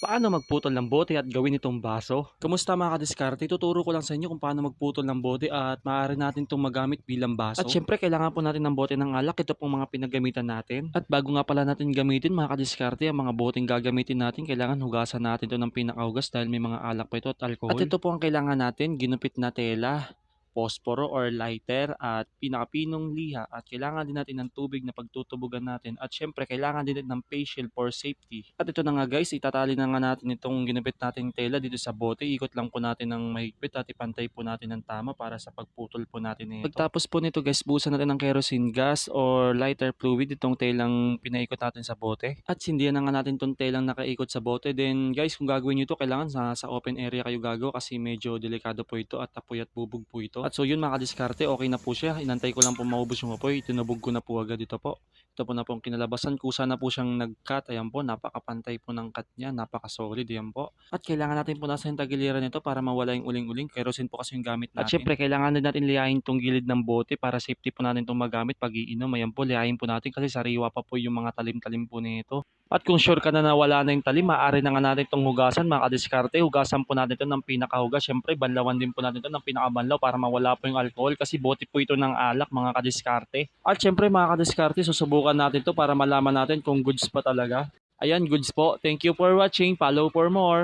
Paano magputol ng bote at gawin itong baso? Kumusta mga kadiskarte? Tuturo ko lang sa inyo kung paano magputol ng bote at maaari natin itong magamit bilang baso. At syempre, kailangan po natin ng bote ng alak. Ito pong mga pinagamitan natin. At bago nga pala natin gamitin mga kadiskarte, ang mga boteng gagamitin natin, kailangan hugasan natin ito ng pinakahugas dahil may mga alak pa ito at alcohol. At ito po ang kailangan natin, ginupit na tela, posporo or lighter at pinakapinong liha at kailangan din natin ng tubig na pagtutubugan natin at syempre kailangan din natin ng facial for safety. At ito na nga guys, itatali na nga natin itong ginupit nating tela dito sa bote. Ikot lang po natin ng mahigpit at ipantay po natin ng tama para sa pagputol po natin nito. Pagtapos po nito guys, buhusan natin ng kerosene gas or lighter fluid itong telang pinaikot natin sa bote. At sindihan na nga natin itong telang nakaikot sa bote. Then guys, kung gagawin nyo ito, kailangan sa, sa open area kayo gagawa kasi medyo delikado po ito at apoy at bubog po ito. At so yun mga kadiskarte, okay na po siya. Inantay ko lang po maubos yung apoy. Tinubog ko na po agad ito po. Ito po na po ang kinalabasan. Kusa na po siyang nag-cut. Ayan po, napakapantay po ng cut niya. Napaka-solid. Ayan po. At kailangan natin po nasa yung tagiliran nito para mawala yung uling-uling. Kerosene po kasi yung gamit natin. At syempre, kailangan din natin liyahin tong gilid ng bote para safety po natin itong magamit pag iinom. Ayan po, liyahin po natin kasi sariwa pa po yung mga talim-talim po nito. At kung sure ka na nawala na yung talim, maaari na nga natin itong hugasan, mga kadiskarte. Hugasan po natin ito ng pinakahugas. Siyempre, banlawan din po natin ito ng pinakabanlaw para mawala po yung alcohol kasi bote po ito ng alak, mga kadiskarte. At siyempre, mga kadiskarte, susubukan natin to para malaman natin kung goods pa talaga. Ayan, goods po. Thank you for watching. Follow for more.